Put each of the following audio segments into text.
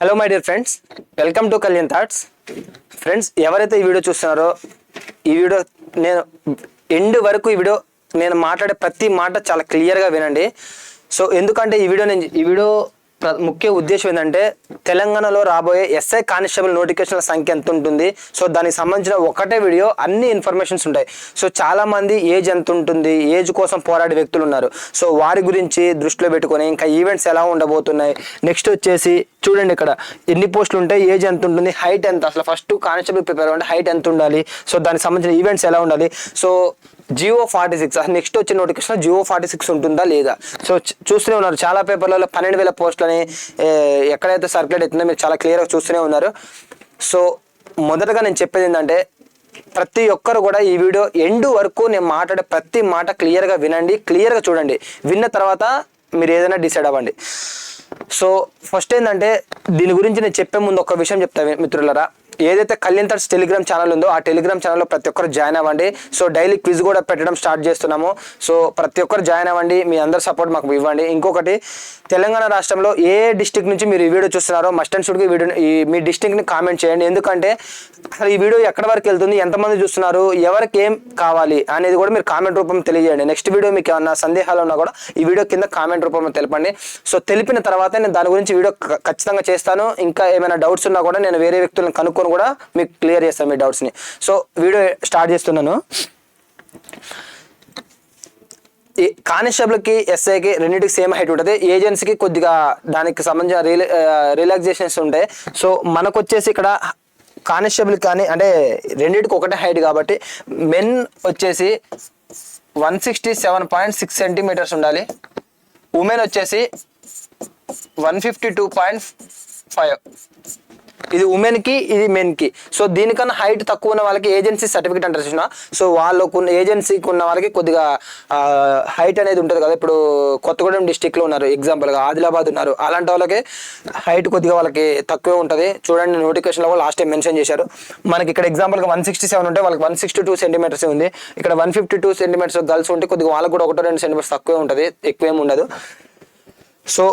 Hello my dear friends welcome to Kalyan thoughts friends ఎవరైతే ఈ video చూస్తున్నారో ఈ వీడియో నేను ఎండ్ వరకు ఈ వీడియో నేను మాట్లాడే ప్రతి మాట చాలా క్లియర్గా వినండి. సో ఎందుకంటే ఈ వీడియో నేను ఈ వీడియో ముఖ్య ఉద్దేశం ఏంటంటే తెలంగాణలో రాబోయే ఎస్ఐ కానిస్టేబుల్ నోటిఫికేషన్ల సంఖ్య ఎంత ఉంటుంది? సో దానికి సంబంధించిన ఒకటే వీడియో అన్ని ఇన్ఫర్మేషన్స్ ఉంటాయి. సో చాలామంది ఏజ్ ఎంత ఉంటుంది? ఏజ్ కోసం పోరాడే వ్యక్తులు ఉన్నారు. సో వారి గురించి దృష్టిలో పెట్టుకొని ఇంకా ఈవెంట్స్ ఎలా ఉండబోతున్నాయి? నెక్స్ట్ వచ్చేసి చూడండి ఇక్కడ ఎన్ని పోస్టులు ఉంటాయి? ఏజ్ ఎంత ఉంటుంది? హైట్ ఎంత? అసలు ఫస్ట్ కానిస్టేబుల్ ప్రిపేర్ అంటే హైట్ ఎంత ఉండాలి? సో దానికి సంబంధించిన ఈవెంట్స్ ఎలా ఉండాలి? So GO forty six next వచ్చే నోటిఫికేషన్ జియో ఫార్టీ సిక్స్ ఉంటుందా లేదా? సో చూస్తూనే ఉన్నారు. చాలా పేపర్లలో పన్నెండు వేల పోస్టులని ఎక్కడైతే సర్క్యులేట్ అవుతుందో మీరు చాలా క్లియర్గా చూస్తూనే ఉన్నారు. సో మొదటగా నేను చెప్పేది ఏంటంటే ప్రతి ఒక్కరు కూడా ఈ వీడియో ఎండ్ వరకు నేను మాట్లాడే ప్రతి మాట క్లియర్గా వినండి క్లియర్గా చూడండి. విన్న తర్వాత మీరు ఏదైనా డిసైడ్ అవ్వండి. సో ఫస్ట్ ఏంటంటే దీని గురించి నేను చెప్పే ముందు ఒక విషయం చెప్తా మిత్రులరా. ఏదైతే కళ్యాణ్ థర్డ్స్ టెలిగ్రామ్ ఛానల్ ఉందో ఆ టెలిగ్రామ్ ఛానల్లో ప్రతి ఒక్కరు జాయిన్ అవ్వండి. సో డైలీ క్విజ్ కూడా పెట్టడం స్టార్ట్ చేస్తున్నాము. సో ప్రతి ఒక్కరు జాయిన్ అవ్వండి. మీ అందరి సపోర్ట్ మాకు ఇవ్వండి. ఇంకొకటి తెలంగాణ రాష్ట్రంలో ఏ డిస్టిక్ నుంచి మీరు ఈ వీడియో చూస్తున్నారో మస్ట్ అండ్ షుడ్కి వీడియో ఈ మీ డిస్టిక్ని కామెంట్ చేయండి. ఎందుకంటే అసలు ఈ వీడియో ఎక్కడి వరకు వెళ్తుంది ఎంతమంది చూస్తున్నారు ఎవరికి ఏం కావాలి అనేది కూడా మీరు కామెంట్ రూపంలో తెలియజేయండి. నెక్స్ట్ వీడియో మీకు ఏమన్నా సందేహాలు ఉన్నా కూడా ఈ వీడియో కింద కామెంట్ రూపంలో తెలపండి. సో తెలిపిన తర్వాత నేను దాని గురించి వీడియో ఖచ్చితంగా చేస్తాను. ఇంకా ఏమైనా డౌట్స్ ఉన్నా కూడా నేను వేరే వ్యక్తులను కనుక్కొని కూడా మీకు క్లియర్ చేస్తాను మీ డౌట్స్ని సో వీడియో స్టార్ట్ చేస్తున్నాను. ఈ కానిస్టేబుల్కి ఎస్ఐకి రెండింటికి సేమ్ హైట్ ఉంటుంది. ఏజెన్సీకి కొద్దిగా దానికి సంబంధించిన రిలా రిలాక్సేషన్స్ ఉంటాయి. సో మనకు వచ్చేసి ఇక్కడ కానిస్టేబుల్ కానీ అంటే రెండింటికి ఒకటే హైట్ కాబట్టి మెన్ వచ్చేసి one sixty seven point six centimetres ఉండాలి. ఉమెన్ వచ్చేసి one fifty two point five. ఇది ఉమెన్కి ఇది మెన్కి సో దీనికన్నా హైట్ తక్కువ ఉన్న వాళ్ళకి ఏజెన్సీ సర్టిఫికేట్ అంటారు చూసిన సో వాళ్ళకు ఏజెన్సీకి ఉన్న వాళ్ళకి కొద్దిగా హైట్ అనేది ఉంటుంది కదా. ఇప్పుడు కొత్తగూడెం డిస్టిక్లో ఉన్నారు. ఎగ్జాంపుల్గా ఆదిలాబాద్ ఉన్నారు. అలాంటి వాళ్ళకి హైట్ కొద్దిగా వాళ్ళకి తక్కువే ఉంటుంది. చూడండి నోటిఫికేషన్లో కూడా లాస్ట్ టైం మెన్షన్ చేశారు. మనకి ఇక్కడ ఎగ్జాంపుల్గా వన్ సిక్స్టీ సెవెన్ ఉంటే వాళ్ళకి వన్ సిక్స్టీ టూ సెంటీమీటర్స్ ఉంది. ఇక్కడ one fifty two centimetres girls ఉంటే కొద్దిగా వాళ్ళకి కూడా ఒకటో రెండు సెంటీమీటర్స్ తక్కువే ఉంటుంది. ఎక్కువేం ఉండదు. సో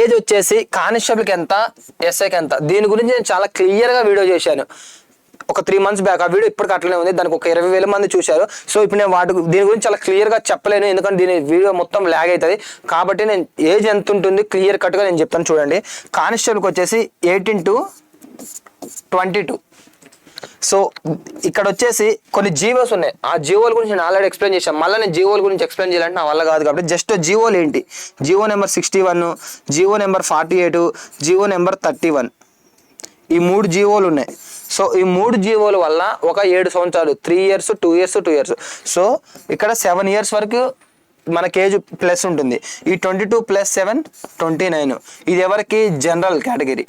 ఏజ్ వచ్చేసి కానిస్టేబుల్కి ఎంత ఎస్ఐకి ఎంత దీని గురించి నేను చాలా క్లియర్గా వీడియో చేశాను. ఒక త్రీ మంత్స్ బ్యాక్ ఆ వీడియో ఇప్పటికి అట్లనే ఉంది. దానికి ఒక ఇరవై వేల మంది చూశారు. సో ఇప్పుడు నేను వాటి దీని గురించి చాలా క్లియర్గా చెప్పలేను. ఎందుకంటే దీని వీడియో మొత్తం ల్యాగ్ అవుతుంది కాబట్టి నేను ఏజ్ ఎంత ఉంటుంది క్లియర్ కట్గా నేను చెప్తాను చూడండి. కానిస్టేబుల్కి వచ్చేసి eighteen to twenty two so ఇక్కడ వచ్చేసి కొన్ని జీవోస్ ఉన్నాయి. ఆ జీవోల గురించి నేను ఆల్రెడీ ఎక్స్ప్లెయిన్ చేశాను మళ్ళీ నేను జీవోల గురించి ఎక్స్ప్లెయిన్ చేయాలంటే నా వల్ల కాదు కాబట్టి జస్ట్ జీవోలు ఏంటి? GO number sixty one GO number forty eight GO number thirty one ఈ మూడు జీవోలు ఉన్నాయి. సో ఈ మూడు జీవోల వల్ల ఒక ఏడు సంవత్సరాలు three years two years two years so ఇక్కడ సెవెన్ ఇయర్స్ వరకు మనకి ఏజ్ ప్లస్ ఉంటుంది. ఈ twenty two plus seven twenty nine ఇది ఎవరికి? General category.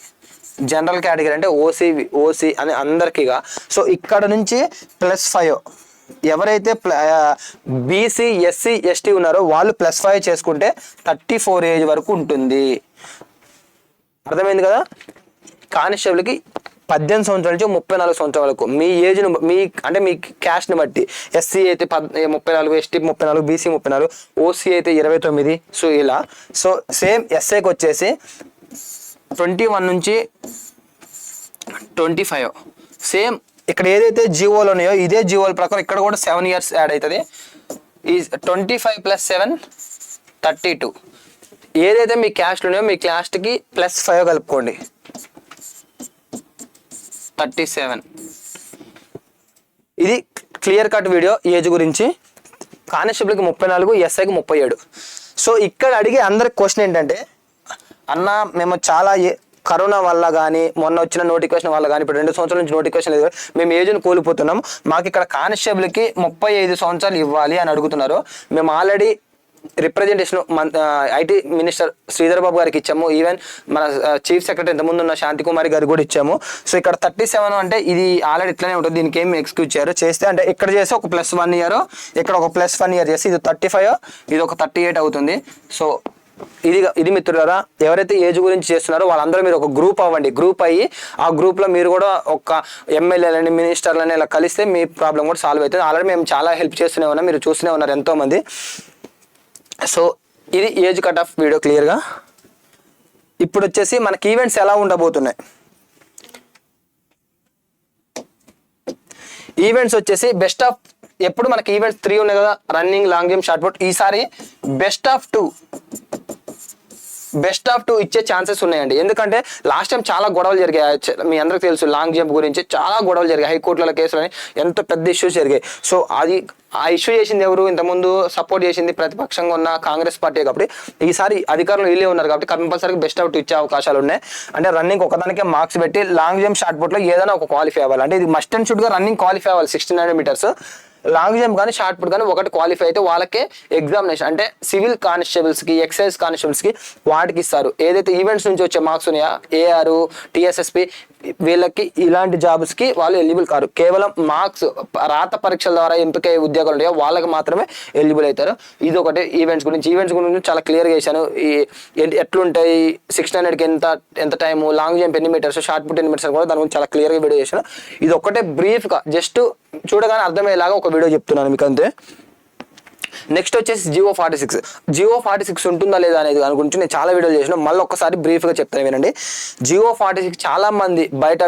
జనరల్ కేటగిరీ అంటే ఓసీ ఓసీ అని అందరికీగా. సో ఇక్కడ నుంచి ప్లస్ ఫైవ్ ఎవరైతే బీసీ ఎస్సీ ఎస్టీ ఉన్నారో వాళ్ళు ప్లస్ ఫైవ్ చేసుకుంటే థర్టీ ఫోర్ ఏజ్ వరకు ఉంటుంది. అర్థమైంది కదా? కానిస్టేబుల్కి పద్దెనిమిది సంవత్సరాల నుంచి ముప్పై నాలుగు సంవత్సరాల వరకు. మీ ఏజ్ను మీ అంటే మీ క్యాస్ట్ని బట్టి. ఎస్సీ అయితే పద్ ముప్పై నాలుగు ఎస్టీ ముప్పై నాలుగు బీసీ ముప్పై నాలుగు ఓసీ అయితే ఇరవై తొమ్మిది. సో ఇలా. సో సేమ్ ఎస్ఐకి వచ్చేసి ట్వంటీ వన్ నుంచి ట్వంటీ ఫైవ్. సేమ్ ఇక్కడ ఏదైతే జీవోలు ఉన్నాయో ఇదే జీవోల ప్రకారం ఇక్కడ కూడా సెవెన్ ఇయర్స్ యాడ్ అవుతుంది. ఈ twenty five plus seven thirty two. ఏదైతే మీ క్యాస్ట్లు ఉన్నాయో మీ క్యాస్ట్కి ప్లస్ ఫైవ్ కలుపుకోండి. Thirty seven. ఇది క్లియర్ కట్ వీడియో ఏజ్ గురించి. కానిస్టేబుల్కి ముప్పై నాలుగు ఎస్ఐకి ముప్పై ఏడు. సో ఇక్కడ అడిగే అందరి క్వశ్చన్ ఏంటంటే అన్న మేము చాలా ఏ- కరోనా వల్ల కానీ మొన్న వచ్చిన నోటిఫికేషన్ వల్ల కానీ ఇప్పుడు రెండు సంవత్సరాల నుంచి నోటిఫికేషన్ లేదు. మేము ఏజ్ని కోల్పోతున్నాం. మాకు ఇక్కడ కానిస్టేబుల్కి ముప్పై ఐదు సంవత్సరాలు ఇవ్వాలి అని అడుగుతున్నారు. మేము ఆల్రెడీ రిప్రజెంటేషన్ మన ఐటీ మినిస్టర్ శ్రీధర్ బాబు గారికి ఇచ్చాము. ఈవెన్ మన చీఫ్ సెక్రటరీ ఇంతకుముందు ఉన్న శాంతి కుమారి గారికి కూడా ఇచ్చాము. సో ఇక్కడ థర్టీ సెవెన్ అంటే ఇది ఆల్రెడీ ఇట్లానే ఉంటుంది. దీనికి ఏం ఎక్స్క్యూజ్ చేయరు. చేస్తే అంటే ఇక్కడ చేస్తే ఒక ప్లస్ వన్ ఇయర్. ఇక్కడ ఒక ప్లస్ వన్ ఇయర్ చేస్తే ఇది థర్టీ ఫైవ్. ఇది ఒక థర్టీ ఎయిట్ అవుతుంది. సో ఇది ఇది మిత్రులారా ఎవరైతే ఏజ్ గురించి చేస్తున్నారో వాళ్ళందరూ మీరు ఒక గ్రూప్ అవ్వండి. గ్రూప్ అయ్యి ఆ గ్రూప్లో మీరు కూడా ఒక ఎమ్మెల్యేలని మినిస్టర్లని ఇలా కలిస్తే మీ ప్రాబ్లం కూడా సాల్వ్ అవుతుంది. ఆల్రెడీ మేము చాలా హెల్ప్ చేస్తూనే ఉన్నాం. మీరు చూస్తూనే ఉన్నారు ఎంతోమంది. సో ఇది ఏజ్ కట్ ఆఫ్ వీడియో క్లియర్గా ఇప్పుడు వచ్చేసి మనకి ఈవెంట్స్ ఎలా ఉండబోతున్నాయి? ఈవెంట్స్ వచ్చేసి బెస్ట్ ఆఫ్ ఎప్పుడు మనకి ఈవెంట్స్ త్రీ ఉన్నాయి కదా? Running long jump shot put ఈసారి best of two best of two ఇచ్చే ఛాన్సెస్ ఉన్నాయండి. ఎందుకంటే లాస్ట్ టైం చాలా గొడవలు జరిగాయి. మీ అందరికి తెలుసు లాంగ్ జంప్ గురించి చాలా గొడవలు జరిగాయి. హైకోర్టుల కేసులని ఎంతో పెద్ద ఇష్యూస్ జరిగాయి. సో అది ఆ ఇష్యూ చేసింది ఎవరు? ఇంతకుముందు సపోర్ట్ చేసింది ప్రతిపక్షంగా ఉన్న కాంగ్రెస్ పార్టీ కాబట్టి ఈసారి అధికారులు వీళ్ళే ఉన్నారు కాబట్టి కంపల్సరీగా బెస్ట్ అవుట్ ఇచ్చే అవకాశాలు ఉన్నాయి. అంటే రన్నింగ్ ఒకదానికే మార్క్స్ పెట్టి లాంగ్ జంప్ షార్ట్ పుట్లో ఏదైనా ఒక క్వాలిఫై అవ్వాలి. అంటే ఇది మస్ట్ అండ్ షుడ్గా రన్నింగ్ క్వాలిఫై అవ్వాలి. Sixteen hundred metres. Long jump కానీ షార్ట్ పుట్ కానీ ఒకటి క్వాలిఫై అయితే వాళ్ళకే ఎగ్జామినేషన్. అంటే సివిల్ కానిస్టేబుల్స్కి ఎక్సైజ్ కానిస్టేబుల్స్కి వాటికి ఇస్తారు. ఏదైతే ఈవెంట్స్ నుంచి వచ్చే మార్క్స్ ఉన్నాయా? ఏఆర్ టిఎస్ఎస్పి వీళ్ళకి ఇలాంటి జాబ్స్కి వాళ్ళు ఎలిజిబుల్ కారు. కేవలం మార్క్స్ రాత పరీక్షల ద్వారా ఎంపిక ఉద్యోగాలు ఉంటాయో వాళ్ళకి మాత్రమే ఎలిజిబుల్ అవుతారు. ఇది ఒకటి ఈవెంట్స్ గురించి. ఈవెంట్స్ గురించి చాలా క్లియర్ వేశాను చేశాను. ఈ ఎట్లుంటాయి? సిక్స్ హండ్రెడ్కి ఎంత ఎంత టైం లాంగ్ జంప్ ఎన్ని మీటర్స్ షార్ట్ పుట్ ఎన్ని మీటర్స్ కూడా దాని గురించి చాలా క్లియర్గా వీడియో చేశాను. ఇది ఒకటే బ్రీఫ్గా జస్ట్ చూడగానే అర్థమయ్యేలాగా ఒక వీడియో చెప్తున్నాను మీకు అంతే నెక్స్ట్ వచ్చేసి GO forty six GO forty six ఉంటుందా లేదా అనేది దాని గురించి నేను చాలా వీడియోలు చేసిన మళ్ళీ ఒక్కసారి బ్రీఫ్గా చెప్తాను వినండి. జియో ఫార్టీ సిక్స్ చాలా మంది బయట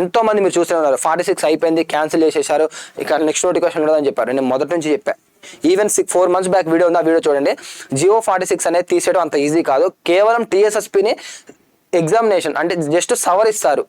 ఎంతో మంది మీరు చూస్తూనే ఉన్నారు. ఫార్టీ సిక్స్ అయిపోయింది క్యాన్సిల్ చేసేసారు. ఇక నెక్స్ట్ నోటిఫికేషన్ ఉండదని చెప్పారు. నేను మొదటి నుంచి చెప్పాను even six four months back video ఉంది ఆ వీడియో చూడండి. జియో ఫార్టీ సిక్స్ అనేది తీసేయడం అంత ఈజీ కాదు. కేవలం టీఎస్ఎస్పిని ఎగ్జామినేషన్ అంటే జస్ట్ సవరిస్తారు.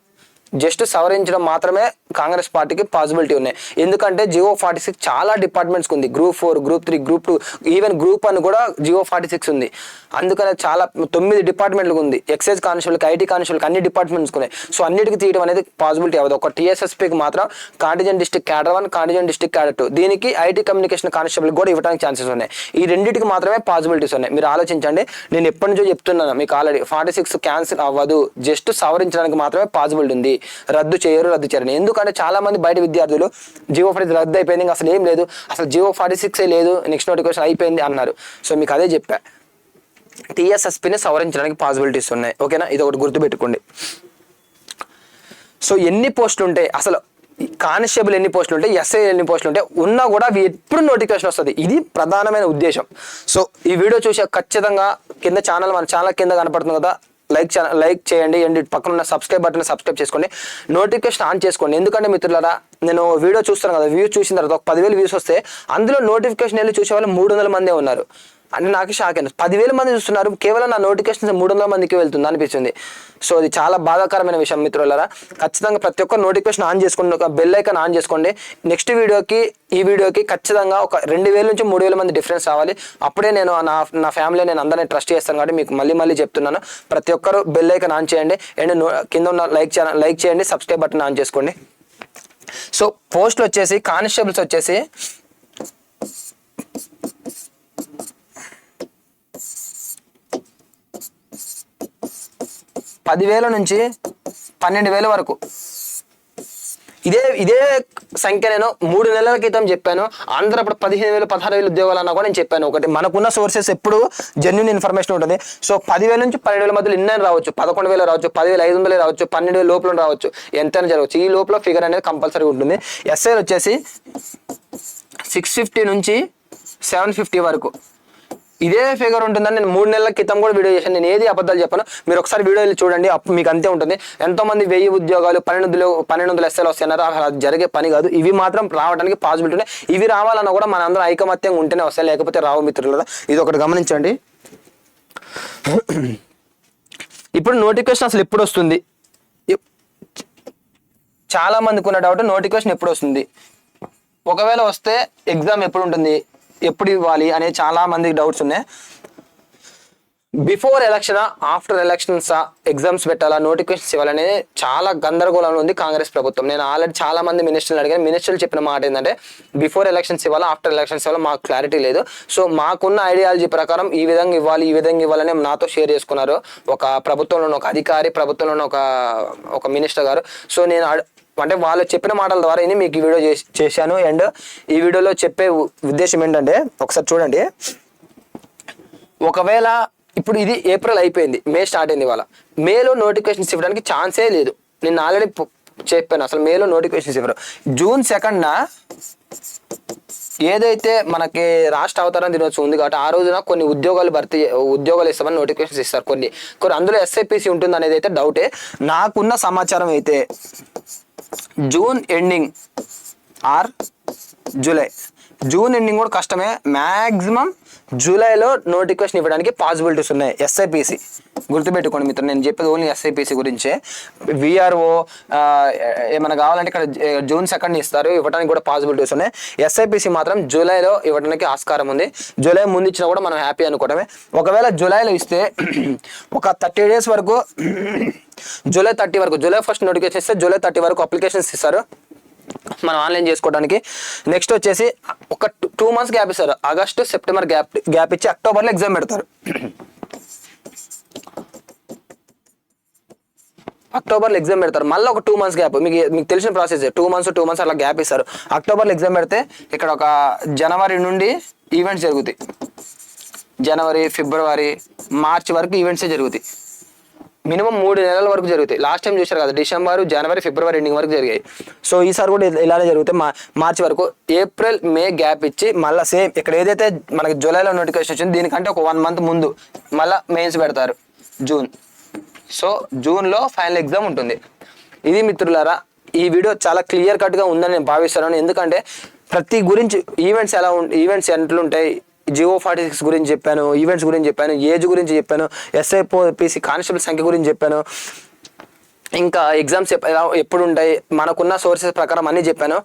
జస్ట్ సవరించడం మాత్రమే కాంగ్రెస్ పార్టీకి పాసిబిలిటీ ఉన్నాయి. ఎందుకంటే జియో ఫార్టీ సిక్స్ చాలా డిపార్ట్మెంట్స్ ఉంది. Group four group three group two even group one కూడా జియో ఫార్టీ సిక్స్ ఉంది. అందుకనే చాలా తొమ్మిది డిపార్ట్మెంట్లకు ఉంది. ఎక్సైజ్ కానిస్టేబుల్కి ఐటీ కానిస్టేబుల్కి అన్ని డిపార్ట్మెంట్స్ ఉన్నాయి. సో అన్నిటికి తీయడం అనేది పాసిబిలిటీ అవ్వదు. ఒక టీఎస్ఎస్పీకి మాత్రం contingent district cadre one contingent district cadre two. దీనికి ఐటీ కమ్యూనికేషన్ కానిస్టేబుల్ కూడా ఇవ్వడానికి ఛాన్సెస్ ఉన్నాయి. ఈ రెండింటికి మాత్రమే పాసిబిలిటీస్ ఉన్నాయి. మీరు ఆలోచించండి. నేను ఎప్పటి నుంచో చెప్తున్నాను. మీకు ఆల్రెడీ ఫార్టీ సిక్స్ క్యాన్సిల్ అవ్వదు. జస్ట్ సవరించడానికి మాత్రమే పాసిబిలిటీ ఉంది. రద్దు చేయరు రద్దు చేయరు. ఎందుకంటే చాలా మంది బయట విద్యార్థులు జియో ఫార్టీ రద్దు అయిపోయింది ఇంకా అసలు ఏం లేదు. అసలు జియో ఫార్టీ సిక్స్ లేదు నెక్స్ట్ నోటిఫికేషన్ అయిపోయింది అన్నారు. సో మీకు అదే చెప్పా. టీఎస్ఎస్పిని సవరించడానికి పాసిబిలిటీస్ ఉన్నాయి. ఓకేనా ఇది ఒకటి గుర్తుపెట్టుకోండి. సో ఎన్ని పోస్టులు ఉంటాయి అసలు కానిస్టేబుల్ ఎన్ని పోస్టులు ఉంటాయి ఎస్ఐ ఎన్ని పోస్టులు ఉంటాయి ఉన్నా కూడా ఎప్పుడు నోటిఫికేషన్ వస్తుంది. ఇది ప్రధానమైన ఉద్దేశం. సో ఈ వీడియో చూసే ఖచ్చితంగా కింద ఛానల్ మన ఛానల్ కింద కనపడుతుంది కదా లైక్ లైక్ చేయండి అండ్ పక్కన ఉన్న సబ్స్క్రైబ్ బటన్ సబ్స్క్రైబ్ చేసుకోండి. నోటిఫికేషన్ ఆన్ చేసుకోండి. ఎందుకంటే మిత్రులారా నేను వీడియో చూస్తాను కదా వ్యూ చూసిన తర్వాత ఒక పదివేలు వ్యూస్ వస్తే అందులో నోటిఫికేషన్ వెళ్ళి చూసే వాళ్ళు మూడు వందల మందే ఉన్నారు. అంటే నాకు షాక్ అయింది పదివేల మంది చూస్తున్నారు కేవలం నా నోటిఫికేషన్ మూడు వందల మందికి వెళ్తుంది అనిపించింది సో ఇది చాలా బాధాకరమైన విషయం మిత్రులారా. ఖచ్చితంగా ప్రతి ఒక్క నోటిఫికేషన్ ఆన్ చేసుకోండి ఒక బెల్ ఐకాన్ ఆన్ చేసుకోండి. నెక్స్ట్ వీడియోకి ఈ వీడియోకి ఖచ్చితంగా ఒక రెండు వేల నుంచి మూడు వేల మంది డిఫరెన్స్ రావాలి. అప్పుడే నేను నా నా ఫ్యామిలీ నేను అందరినీ ట్రస్ట్ చేస్తాను కాబట్టి మీకు మళ్ళీ మళ్ళీ చెప్తున్నాను. ప్రతి ఒక్కరు బెల్ ఐకాన్ ఆన్ చేయండి. అండ్ కింద ఉన్న లైక్ లైక్ చేయండి సబ్స్క్రైబ్ బటన్ ఆన్ చేసుకోండి. సో పోస్ట్లు వచ్చేసి కానిస్టేబుల్స్ వచ్చేసి పదివేల నుంచి పన్నెండు వేల వరకు. ఇదే ఇదే సంఖ్య నేను మూడు నెలల క్రితం చెప్పాను. ఆంధ్ర ఇప్పుడు పదిహేను వేలు పదహారు వేలు ఉద్యోగాలు అన్నా కూడా నేను చెప్పాను. ఒకటి మనకున్న సోర్సెస్ ఎప్పుడు జెన్యున్ ఇన్ఫర్మేషన్ ఉంటుంది. సో పదివేల నుంచి పన్నెండు వేల మధ్యలో ఇన్న రావచ్చు. పదకొండు వేలు రావచ్చు పదివేల ఐదు వందలు రావచ్చు పన్నెండు వేల లోపల రావచ్చు. ఎంతైనా జరగవచ్చు. ఈ లోపల ఫిగర్ అనేది కంపల్సరీ ఉంటుంది. ఎస్ఐలు వచ్చేసి సిక్స్ ఫిఫ్టీ నుంచి సెవెన్ ఫిఫ్టీ వరకు. ఇదే ఫిగర్ ఉంటుందని నేను మూడు నెలల క్రితం కూడా వీడియో చేశాను. నేను ఏది అబద్ధాలు చెప్పాను? మీరు ఒకసారి వీడియో చూడండి. అప్పుడు మీకు అంతే ఉంటుంది. ఎంతో మంది వెయ్యి ఉద్యోగాలు పన్నెండు పన్నెండు వందల ఎస్ఎల్ వస్తున్నారు అలా జరిగే పని కాదు. ఇవి మాత్రం రావడానికి పాసిబిలిటీ ఉన్నాయి ఇవి రావాలన్నా కూడా మన అందరం ఐకమత్యంగా ఉంటేనే వస్తాయి. లేకపోతే రావు మిత్రులు ఇది ఒకటి గమనించండి. ఇప్పుడు నోటిఫికేషన్ అసలు ఎప్పుడు వస్తుంది? చాలా మందికి ఉన్న డౌట్ నోటిఫికేషన్ ఎప్పుడు వస్తుంది? ఒకవేళ వస్తే ఎగ్జామ్ ఎప్పుడు ఉంటుంది? ఎప్పుడు ఇవ్వాలి అనే చాలా మందికి డౌట్స్ ఉన్నాయి. Before election after elections exams పెట్టాలా నోటిఫికేషన్స్ ఇవ్వాలనే చాలా గందరగోళంలో ఉంది కాంగ్రెస్ ప్రభుత్వం. నేను ఆల్రెడీ చాలా మంది మినిస్టర్లు అడిగాను. మినిస్టర్లు చెప్పిన మాట ఏంటంటే బిఫోర్ ఎలక్షన్స్ ఇవ్వాలా ఆఫ్టర్ ఎలక్షన్స్ ఇవ్వాలా? మాకు క్లారిటీ లేదు. సో మాకున్న ఐడియాలజీ ప్రకారం ఈ విధంగా ఇవ్వాలి ఈ విధంగా ఇవ్వాలని నాతో షేర్ చేసుకున్నారు ఒక ప్రభుత్వంలో ఉన్న ఒక అధికారి ప్రభుత్వంలో ఉన్న ఒక ఒక మినిస్టర్ గారు. సో నేను అంటే వాళ్ళు చెప్పిన మాటల ద్వారా మీకు ఈ వీడియో చేశాను. అండ్ ఈ వీడియోలో చెప్పే ఉద్దేశం ఏంటంటే ఒకసారి చూడండి. ఒకవేళ ఇప్పుడు ఇది ఏప్రిల్ అయిపోయింది మే స్టార్ట్ అయింది ఇవాళ. మేలో నోటిఫికేషన్స్ ఇవ్వడానికి ఛాన్సే లేదు. నేను ఆల్రెడీ చెప్పాను అసలు మేలో నోటిఫికేషన్స్ ఇవ్వరు. జూన్ సెకండ్న ఏదైతే మనకి రాష్ట్ర అవతరణ దినోత్సవం ఉంది కాబట్టి ఆ రోజున కొన్ని ఉద్యోగాలు భర్తీ ఉద్యోగాలు ఇస్తామని నోటిఫికేషన్స్ ఇస్తారు కొన్ని. కొన్ని అందులో ఎస్ఐపిసి ఉంటుంది అనేది అయితే డౌటే నాకున్న సమాచారం అయితే June ending or July. June ending కూడా కష్టమే. మ్యాక్సిమం జూలైలో నోటిఫికేషన్ ఇవ్వడానికి పాసిబిలిటీస్ ఉన్నాయి. ఎస్ఐపిసి గుర్తుపెట్టుకోండి మిత్రులు నేను చెప్పేది ఓన్లీ ఎస్ఐపిసి గురించే. విఆర్ఓ ఏమైనా కావాలంటే ఇక్కడ జూన్ సెకండ్ ఇస్తారు ఇవ్వడానికి కూడా పాసిబిలిటీస్ ఉన్నాయి. ఎస్ఐపిసి మాత్రం జూలైలో ఇవ్వడానికి ఆస్కారం ఉంది. జూలై ముందు ఇచ్చినా కూడా మనం హ్యాపీ అనుకోవడమే. ఒకవేళ జూలైలో ఇస్తే ఒక థర్టీ డేస్ వరకు జూలై థర్టీ వరకు జూలై ఫస్ట్ నోటిఫికేషన్ ఇస్తే జూలై థర్టీ వరకు అప్లికేషన్స్ ఇస్తారు. మనం ఆన్లైన్ చేసుకోవడానికి. నెక్స్ట్ వచ్చేసి ఒక టూ మంత్స్ గ్యాప్ ఇస్తారు. ఆగస్టు సెప్టెంబర్ గ్యాప్ గ్యాప్ ఇచ్చి అక్టోబర్లో ఎగ్జామ్ పెడతారు. అక్టోబర్లో ఎగ్జామ్ పెడతారు. మళ్ళీ ఒక టూ మంత్స్ గ్యాప్. మీకు మీకు తెలిసిన process two months two months అలా గ్యాప్ ఇస్తారు. అక్టోబర్లో ఎగ్జామ్ పెడితే ఇక్కడ ఒక జనవరి నుండి ఈవెంట్స్ జరుగుతాయి. జనవరి ఫిబ్రవరి మార్చ్ వరకు ఈవెంట్సే జరుగుతాయి. మినిమం మూడు నెలల వరకు జరుగుతాయి. లాస్ట్ టైం చూశారు కదా డిసెంబర్ జనవరి ఫిబ్రవరి ఎండింగ్ వరకు జరిగాయి. సో ఈసారి కూడా ఇలా- ఇలానే జరుగుతాయి. మా మార్చి వరకు. ఏప్రిల్ మే గ్యాప్ ఇచ్చి మళ్ళీ సేమ్ ఇక్కడ ఏదైతే మనకి జూలైలో నోటిఫికేషన్ వచ్చింది దీనికంటే ఒక వన్ మంత్ ముందు మళ్ళీ మెయిన్స్ పెడతారు. జూన్ సో జూన్లో ఫైనల్ ఎగ్జామ్ ఉంటుంది. ఇది మిత్రులారా ఈ వీడియో చాలా క్లియర్ కట్గా ఉందని నేను భావిస్తున్నాను. ఎందుకంటే ప్రతి గురించి ఈవెంట్స్ ఎలా ఉం ఈవెంట్స్ ఎట్లుంటాయి జియో ఫార్టీ సిక్స్ గురించి చెప్పాను ఈవెంట్స్ గురించి చెప్పాను ఏజ్ గురించి చెప్పాను ఎస్ఐ పిసి కానిస్టేబుల్ సంఖ్య గురించి చెప్పాను. ఇంకా ఎగ్జామ్స్ ఎప్పుడు ఉంటాయి మనకున్న సోర్సెస్ ప్రకారం అన్నీ చెప్పాను.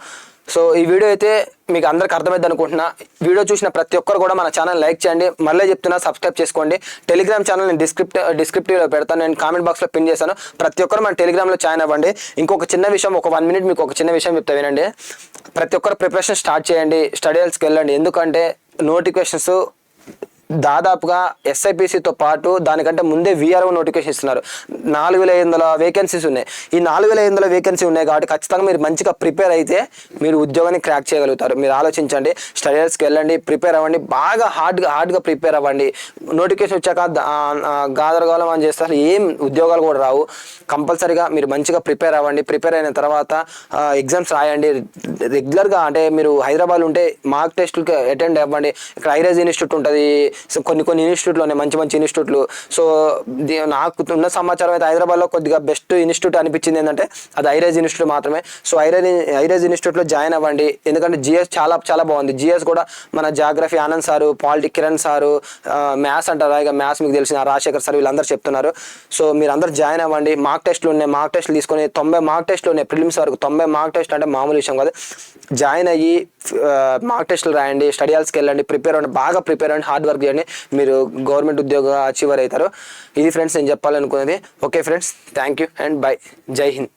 సో ఈ వీడియో అయితే మీకు అందరికి అర్థమైంది అనుకుంటున్నా. వీడియో చూసిన ప్రతి ఒక్కరు కూడా మన ఛానల్ లైక్ చేయండి. మళ్ళీ చెప్తున్నా సబ్స్క్రైబ్ చేసుకోండి. టెలిగ్రామ్ ఛానల్ నేను డిస్క్రిప్ట్ డిస్క్రిప్టివ్లో పెడతాను. నేను కామెంట్ బాక్స్లో పిన్ చేశాను. ప్రతి ఒక్కరు మన టెలిగ్రామ్లో జాయిన్ అవ్వండి. ఇంకొక చిన్న విషయం ఒక వన్ మినిట్ మీకు ఒక చిన్న విషయం చెప్తా వినండి. ప్రతి ఒక్కరు ప్రిపరేషన్ స్టార్ట్ చేయండి. స్టడీస్కి వెళ్ళండి. ఎందుకంటే నోటిఫికేషన్స్ దాదాపుగా ఎస్ఐపిసితో పాటు దానికంటే ముందే విఆర్ఓ నోటిఫికేషన్ ఇస్తున్నారు. నాలుగు వేల ఐదు వందల వేకెన్సీస్ ఉన్నాయి. ఈ నాలుగు వేల ఐదు వందల వేకెన్సీ ఉన్నాయి కాబట్టి ఖచ్చితంగా మీరు మంచిగా ప్రిపేర్ అయితే మీరు ఉద్యోగాన్ని క్రాక్ చేయగలుగుతారు. మీరు ఆలోచించండి స్టడీస్కి వెళ్ళండి ప్రిపేర్ అవ్వండి బాగా హార్డ్గా హార్డ్గా ప్రిపేర్ అవ్వండి. నోటిఫికేషన్ వచ్చాక గాదరగోళం అని చేస్తారు ఏం ఉద్యోగాలు కూడా రావు. కంపల్సరీగా మీరు మంచిగా ప్రిపేర్ అవ్వండి. ప్రిపేర్ అయిన తర్వాత ఎగ్జామ్స్ రాయండి. రెగ్యులర్గా అంటే మీరు హైదరాబాద్ ఉంటే మార్క్ టెస్ట్లకి అటెండ్ అవ్వండి. ఇక్కడ ఐరేజ్ ఇన్స్టిట్యూట్ ఉంటుంది. సో కొన్ని కొన్ని ఇన్స్టిట్యూట్లు ఉన్నాయి మంచి మంచి ఇన్స్టిట్యూట్లు. సో నాకు ఉన్న సమాచారం అయితే హైదరాబాద్లో కొద్దిగా బెస్ట్ ఇన్స్టిట్యూట్ అనిపించింది ఏంటంటే అది ఐరేజ్ ఇన్స్టిట్యూట్ మాత్రమే. సో ఐరేజ్ ఐరేజ్ ఇన్స్టిట్యూట్లో జాయిన్ అవ్వండి. ఎందుకంటే జిఎస్ చాలా చాలా బాగుంది. జిఎస్ కూడా మన geography Anand sir politic Kiran sir maths అంటారు. ఇక మ్యాథ్స్ మీకు తెలిసిన రాజశేఖర్ సార్ వీళ్ళందరూ చెప్తున్నారు. సో మీరు అందరు జాయిన్ అవ్వండి. మార్క్ టెస్ట్లు ఉన్నాయి. మార్క్ టెస్ట్లు తీసుకొని తొంభై మార్క్ టెస్ట్లు ఉన్నాయి. ప్రిలిమ్స్ వరకు తొంభై మార్క్ టెస్ట్ అంటే మామూలు విషయం కాదు. జాయిన్ అయ్యి మార్క్ టెస్ట్లు రాయండి. స్టడీ హాల్స్కి వెళ్ళండి. ప్రిపేర్ అవ్వండి. బాగా ప్రిపేర్ అవ్వండి. హార్డ్ వర్క్ చేయండి మీరు గవర్నమెంట్ ఉద్యోగ అచీవర్ అవుతారు. ఇది ఫ్రెండ్స్ నేను చెప్పాలనుకున్నది. Okay friends thank you and bye. Jai Hind.